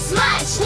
смачно!